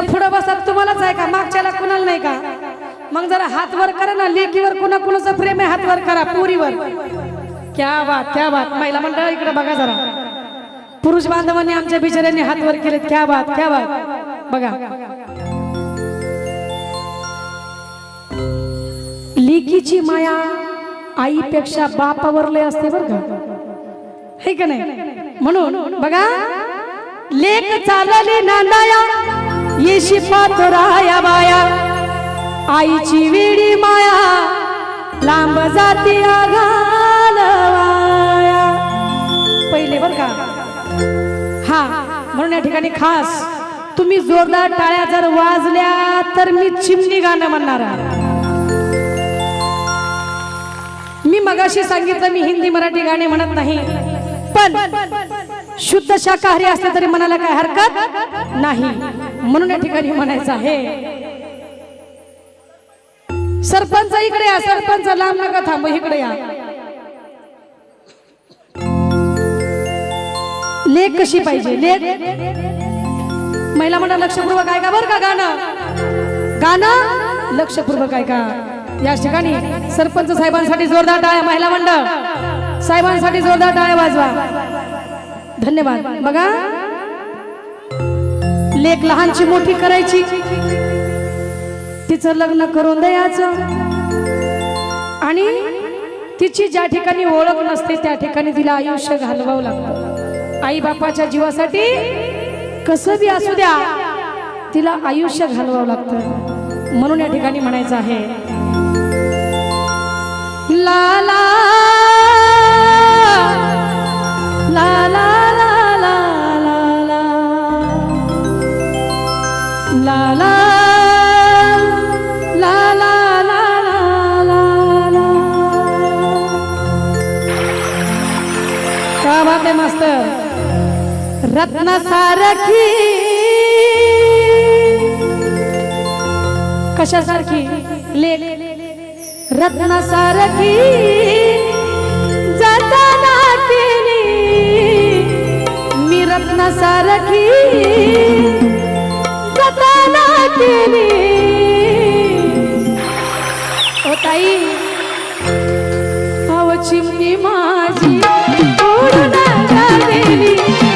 इथं पुढं बसत तुम्हालाच आहे का? मागच्याला कुणाला नाही का? मग जरा हात वर करा ना लेकीवर कुणा कुणाचं प्रेम आहे हात वर करा पुरीवर. क्या बात क्या बात. महिला मंडळ इकडे बघा जरा. पुरुष बांधवांनी आमच्या बिचाऱ्यांनी हात वर केलेत. क्या बात क्या बात. बघा. लेकीची माया आईपेक्षा बापावर लय असते बर का? हे का नाही? म्हणून बघा. लेख चालली नांदाया. येशी पातुराया बाया. आईची विडी माया लांब जाती घालवाया पहिले बर का? हा म्हणून या ठिकाणी खास तुम्ही जोरदार टाळ्या जर वाजल्या तर मी चिमणी गाणं म्हणणार मी मगाशी सांगितलं मी हिंदी मराठी गाणे म्हणत नाही. पण शुद्ध शाकाहारी असले तरी मनाला काय हरकत नाही. म्हणून या ठिकाणी म्हणायचं आहे. सरपंच इकडे या सरपंच लांब नका थांब इकडे या. लेख कशी पाहिजे? लेख? महिला म्हणा लक्षपूर्वक ऐका बरं का गाणं. गाणं लक्षपूर्वक ऐका. या ठिकाणी सरपंच साहेबांसाठी जोरदार टाळ्या महिला मंडळ. साहेबांसाठी जोरदार टाळ्या वाजवा. धन्यवाद. बघा. लेख लहानची मोठी करायची. तिचं लग्न करून द्यायचं. आणि तिची ज्या ठिकाणी ओळख नसते त्या ठिकाणी तिला आयुष्य घालवावं लागतं. आई बापाच्या जीवासाठी कसं बी असू द्या तिला आयुष्य घालवावं लागतं. म्हणून या ठिकाणी म्हणायचं आहे ला ला ला ला क्या रत्न सारखी कशासारखी? ले रत्न सारखी जाताना मी रत्न सारखी जाताना केली ओ ताई. Feliz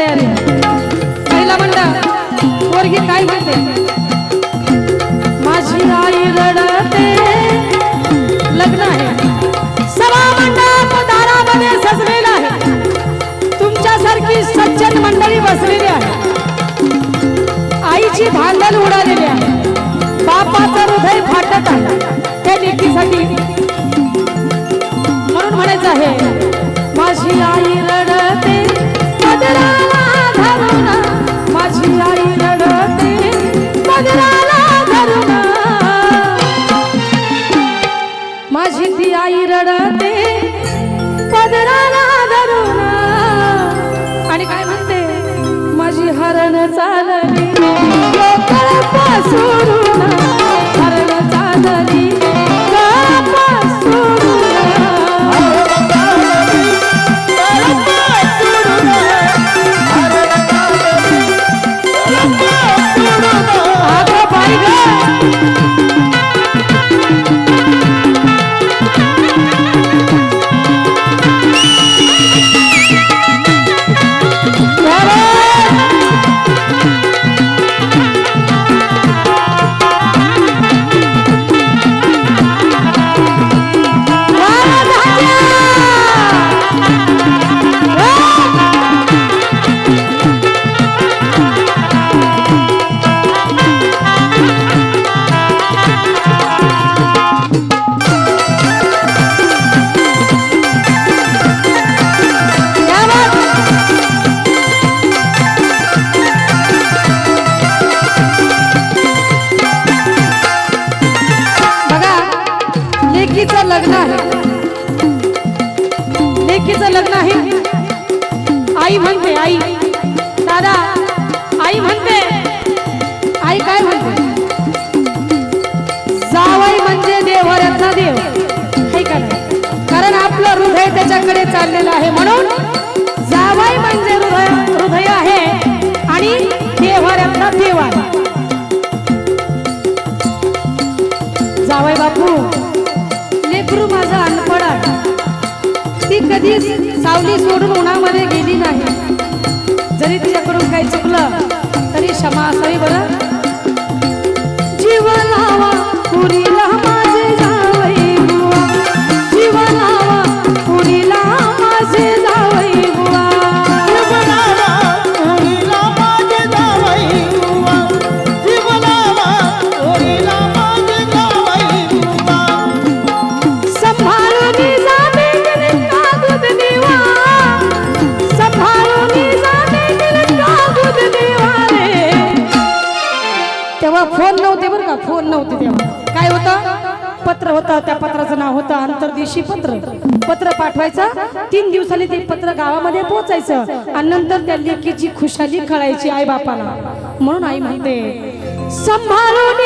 तयारी. पहिला मंडळ पोरगी काय म्हणते? माझी आई रडते. लग्न आहे. सभा मंडप दारामध्ये सजलेला आहे. तुमच्यासारखी सज्जन मंडळी बसलेली आहे. आईची भांडण उडालेली आहे. बापाचं हृदय फाटत आहे. त्या लेकीसाठी. म्हणून म्हणायचं आहे माझी आई रडते. पदराला कारण चालली. पासून कधी सावली सोडून उन्हामध्ये गेली नाही. जरी तिच्याकडून काही चुकलं तरी क्षमा असावी बरं. त्या पत्राचं नाव होतं आंतरदेशी पत्र. पत्र पाठवायचं तीन दिवसांनी ते पत्र गावामध्ये पोहोचायचं आणि नंतर त्या लेकीची खुशाली खळायची आई बापाला म्हणून आई म्हणते संभाळून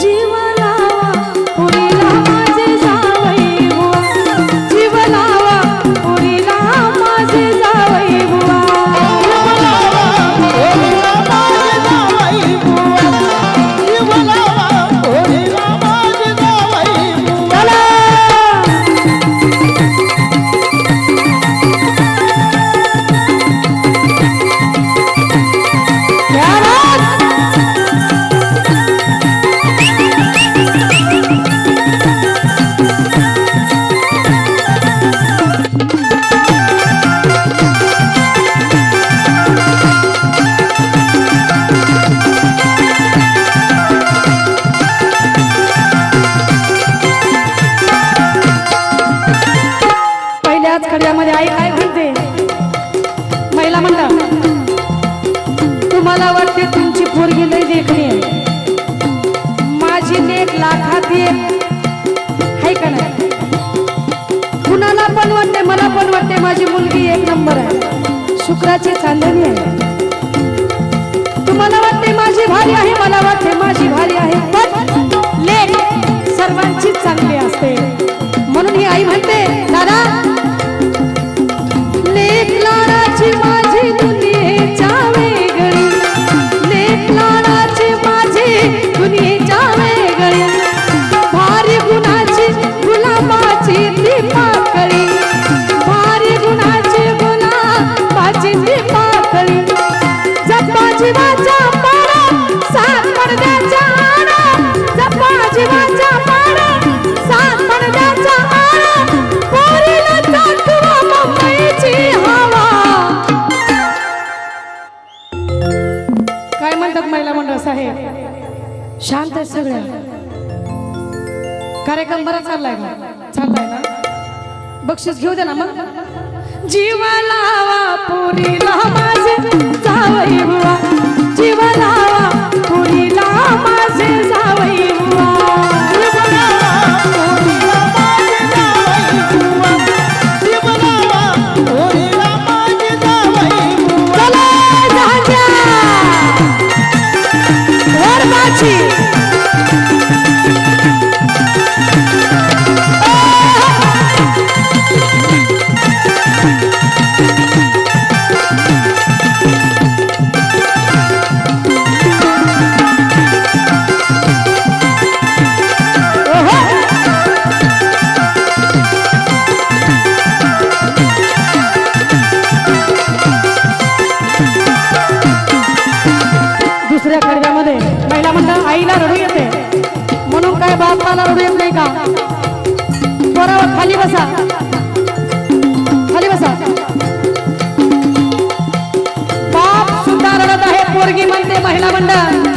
जीवन बक्षीस घेऊ द्या ना मग. जीवा लावा पुरीला माझे जीवा लावा पोरगी म्हणते महिला मंडळ.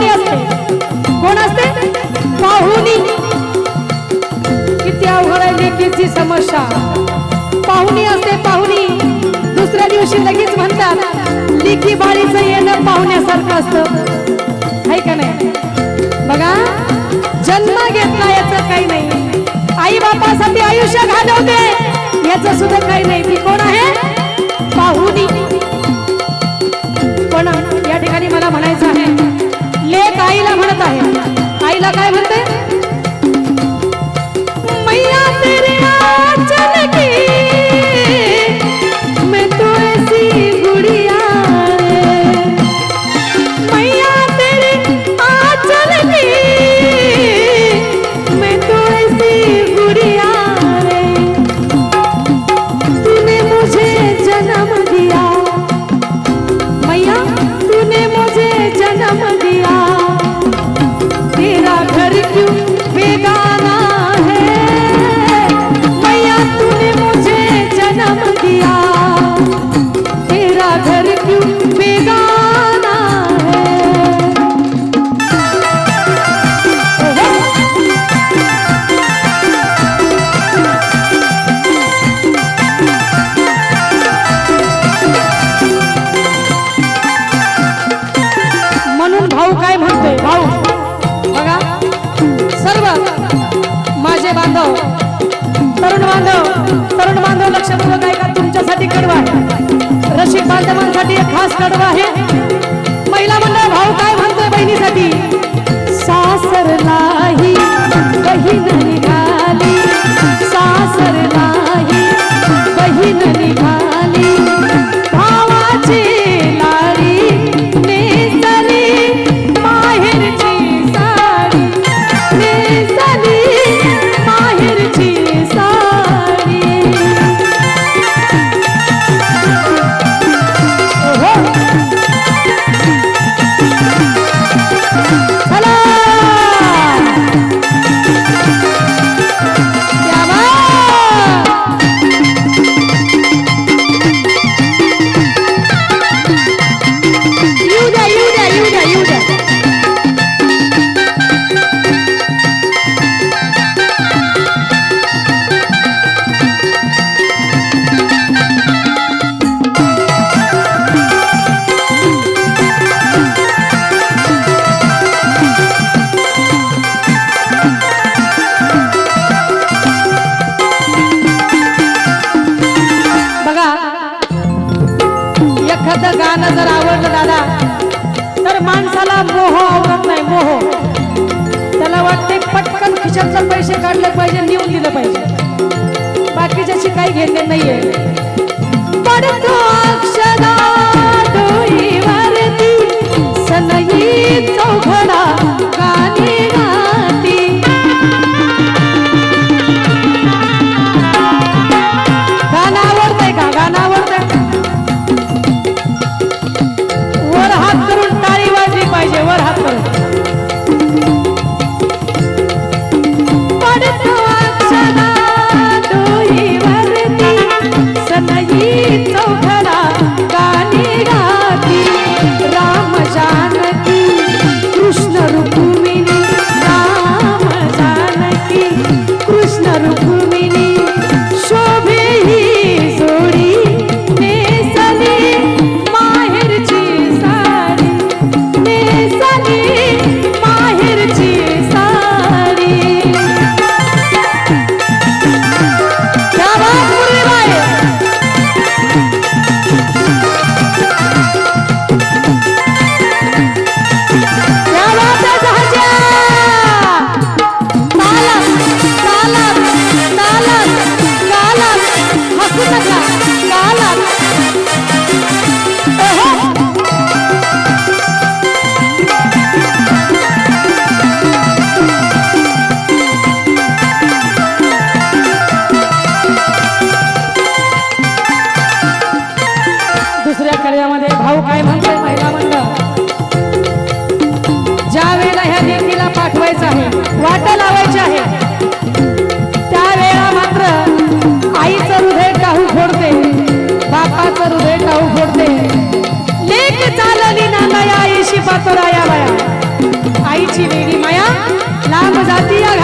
पाहुणी असते? कोण असते? पाहुणी. किती अवघड आहे लेकीची समस्या. पाहुणी असते पाहुणी. दुसऱ्या दिवशी लगेच म्हणतात लेकी बाळीचं येणं पाहुण्यासारखं असतं. आहे का नाही? बघा जन्म घेतला याचं काही नाही. आई बापासाठी आयुष्य घालवते याचं सुद्धा काही नाही. ती कोण आहे? पाहुणी. पण या ठिकाणी मला म्हणायचं आहे करत आहे. आईला काय म्हणते? मैया तेरे आचल की तरुण बांधव लक्षात काय का तुमच्यासाठी कडवा रशी बांधवांसाठी खास कडवा आहे. पातोरा या बाया आईची वेगळी माया लांब जाती या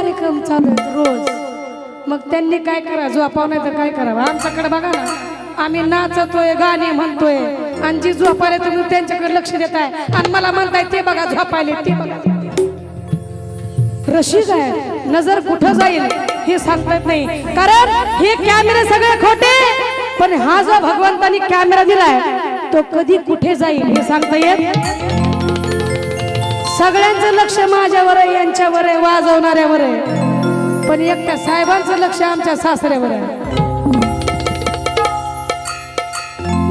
कार्यक्रम चालू आहेत रोज. मग त्यांनी काय करा झोपाव नाही तर काय करावं? आमच्याकडे बघा ना आम्ही नाचतोय गाणे म्हणतोय. आणि जी झोपायला तुम्ही त्यांच्याकडे लक्ष देताय आणि मला म्हणताय ते बघा झोपायले ते बघा रशीद आहे नजर कुठं जाईल हे सांगता येत नाही. कारण हे कॅमेरे सगळे खोटे. पण हा जो भगवंतानी कॅमेरा दिलाय तो कधी कुठे जाईल हे सांगता येत? सगळ्यांचं लक्ष माझ्यावर आहे. यांच्यावर आहे वाजवणाऱ्यावर. आहे पण एकट्या साहेबांचं लक्ष आमच्या सासऱ्यावर आहे.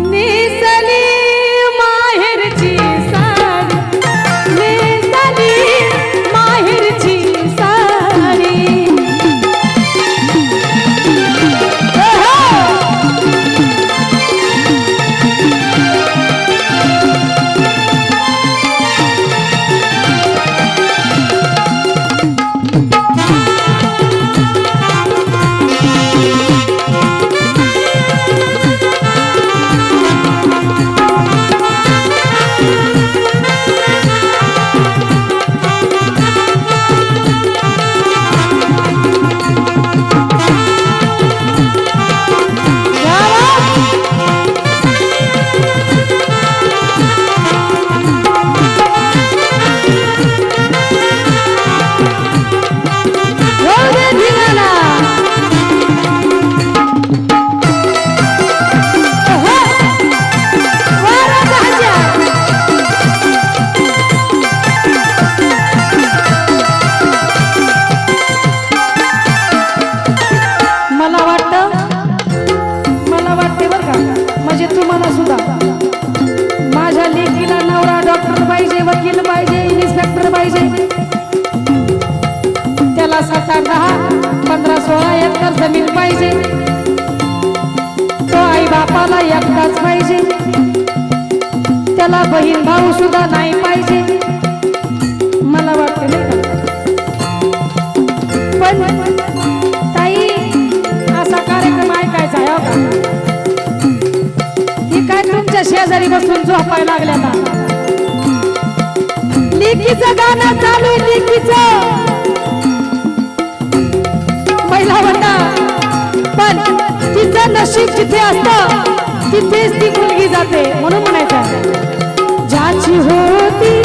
नेसली बसून लागल्या लेकीचं गाणं चालू लेकीच. पहिला महिला होता पण तिचं नशीब जिथे असतं तिथेच ती मुलगी जाते म्हणून म्हणायचं ज्याची होती